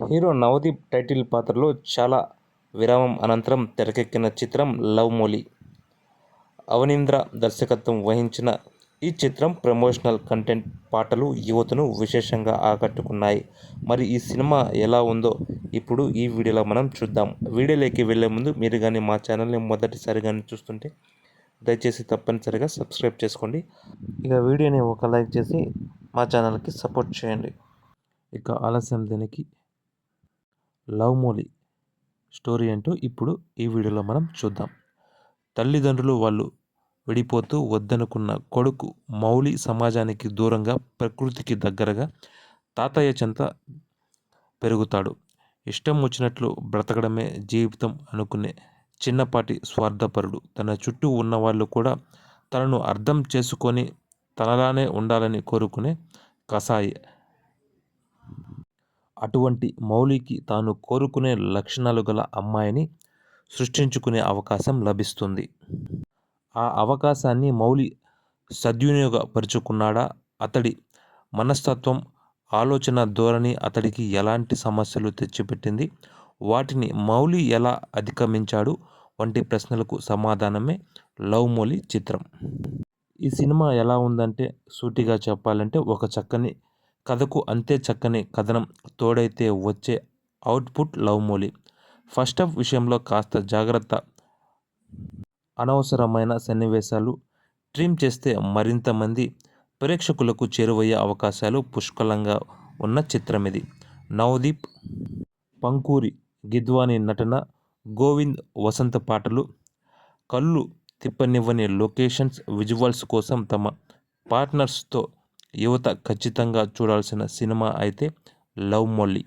Hero Navdeep title పాత్రలో చాలా విరామం అనంతరం తెరకెక్కిన చిత్రం లవ్ మోలీ. అవనీంద్ర దర్శకత్వం వహించిన ఈ చిత్రం ప్రమోషనల్ కంటెంట్ పాటలు యువతను విశేషంగా ఆకట్టుకున్నాయి. మరి ఈ సినిమా ఎలా ఉందో ఇప్పుడు ఈ వీడియోలో మనం చూద్దాం. వీడియోలోకి వెళ్ళే ముందు మీరు కానీ మా ఛానల్ని మొదటిసారి కానీ చూస్తుంటే దయచేసి తప్పనిసరిగా సబ్స్క్రైబ్ చేసుకోండి. ఇక వీడియోని ఒక లైక్ చేసి మా ఛానల్కి సపోర్ట్ చేయండి. ఇక ఆలస్యం దీనికి. లవ్ మోలీ స్టోరీ ఏంటో ఇప్పుడు ఈ వీడియోలో మనం చూద్దాం. తల్లిదండ్రులు వాళ్ళు విడిపోతూ వద్దనుకున్న కొడుకు మౌలి సమాజానికి దూరంగా ప్రకృతికి దగ్గరగా తాతయ్య చెంత పెరుగుతాడు. ఇష్టం వచ్చినట్లు బ్రతకడమే జీవితం అనుకునే చిన్నపాటి స్వార్థపరుడు. తన చుట్టూ ఉన్న వాళ్ళు కూడా తనను అర్థం చేసుకొని తనలానే ఉండాలని కోరుకునే కసాయి అటువంటి మౌలికి తాను కోరుకునే లక్షణాలు గల అమ్మాయిని సృష్టించుకునే అవకాశం లభిస్తుంది. ఆ అవకాశాన్ని మౌలి సద్వినియోగపరుచుకున్నాడా? అతడి మనస్తత్వం ఆలోచన ధోరణి అతడికి ఎలాంటి సమస్యలు తెచ్చిపెట్టింది? వాటిని మౌలి ఎలా అధిగమించాడు? వంటి ప్రశ్నలకు సమాధానమే లవ్ మౌలి చిత్రం. ఈ సినిమా ఎలా ఉందంటే సూటిగా చెప్పాలంటే ఒక చక్కని కథకు అంతే చక్కని కథనం తోడైతే వచ్చే output love Mouli first half విషయంలో కాస్త జాగ్రత్త. అనవసరమైన సన్నివేశాలు ట్రిమ్ చేస్తే మరింత మంది ప్రేక్షకులకు చేరువయ్యే అవకాశాలు పుష్కలంగా ఉన్న చిత్రం ఇది నవదీప్ పంకూరి గిద్వాని నటన గోవింద్ వసంత పాటలు కళ్ళు తిప్పనివ్వని లొకేషన్స్ విజువల్స్ కోసం తమ పార్ట్నర్స్తో యువత ఖచ్చితంగా చూడాల్సిన సినిమా అయితే లవ్ మొల్లి